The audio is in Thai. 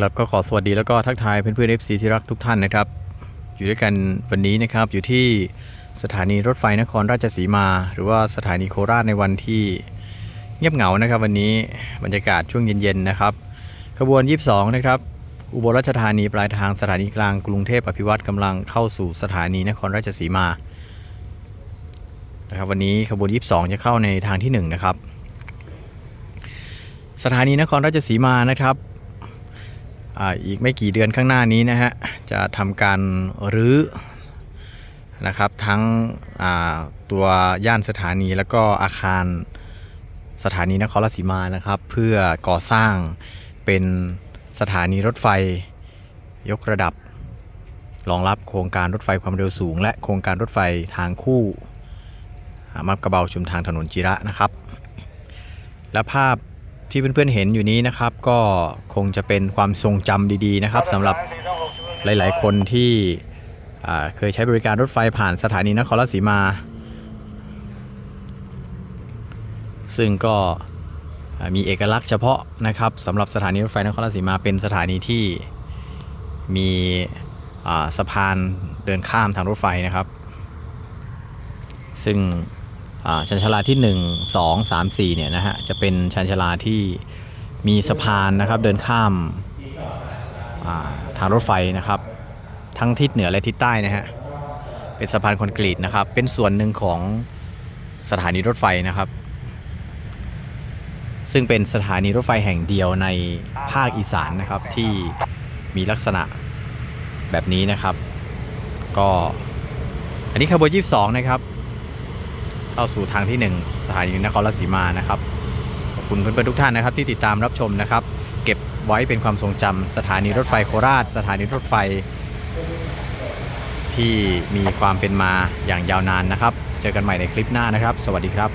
ครับก็ขอสวัสดีแล้วก็ทักทายเพื่อนๆ FC ที่รักทุกท่านนะครับ อยู่ด้วยกันวันนี้นะครับอยู่ที่สถานีรถไฟนครราชสีมา หรือว่าสถานีโคราชในวันที่เงียบเหงานะครับ วันนี้บรรยากาศช่วงเย็นๆนะครับขบวน 22 นะครับ อุบลราชธานีปลายทางสถานีกลางกรุงเทพอภิวัตรกำลังเข้าสู่สถานีนครราชสีมานะครับวันนี้ขบวน 22 จะเข้าในทางที่1นะครับสถานีนครราชสีมานะครับ อีกไม่กี่เดือนข้างหน้านี้นะฮะจะทำการรื้อนะครับทั้งตัวย่านสถานีแล้วก็อาคารสถานีนครราชสีมานะครับ เพื่อก่อสร้างเป็นสถานีรถไฟยกระดับ รองรับโครงการรถไฟความเร็วสูง และโครงการรถไฟทางคู่อ่ามับกระเบาชุมทางถนนจิระนะครับ และภาพ ที่เพื่อนๆเห็นอยู่นี้นะครับ ก็คงจะเป็นความทรงจำดีๆนะครับสำหรับหลายๆ คนที่เคยใช้บริการรถไฟผ่านสถานีนครราชสีมา ซึ่งก็มีเอกลักษณ์เฉพาะนะครับสำหรับสถานีรถไฟนครราชสีมาเป็นสถานีที่มีสะพานเดินข้ามทางรถไฟนะครับ ซึ่ง ชันชาลาที่ 1 2 3 4เนี่ยนะฮะจะเป็นชันชาลาที่มีสะพานนะครับเดินข้ามาทางรถไฟนะครับ ทั้งทิศเหนือและทิศใต้นะฮะเป็นสะพานคอนกรีตนะครับ เป็นส่วนหนึ่งของสถานีรถไฟนะครับ ซึ่งเป็นสถานีรถไฟแห่งเดียวในภาคอีสานนะครับที่มีลักษณะแบบนี้นะครับ ก็อันนี้ขบวน 22 นะครับ เข้าสู่ทางที่ 1 สถานีนครราชสีมานะครับขอบคุณเพื่อนๆทุกท่านนะครับ ที่ติดตามรับชมนะครับ เก็บไว้เป็นความทรงจำสถานีรถไฟโคราช สถานีรถไฟ ที่มีความเป็นมาอย่างยาวนานนะครับ เจอกันใหม่ในคลิปหน้านะครับ สวัสดีครับ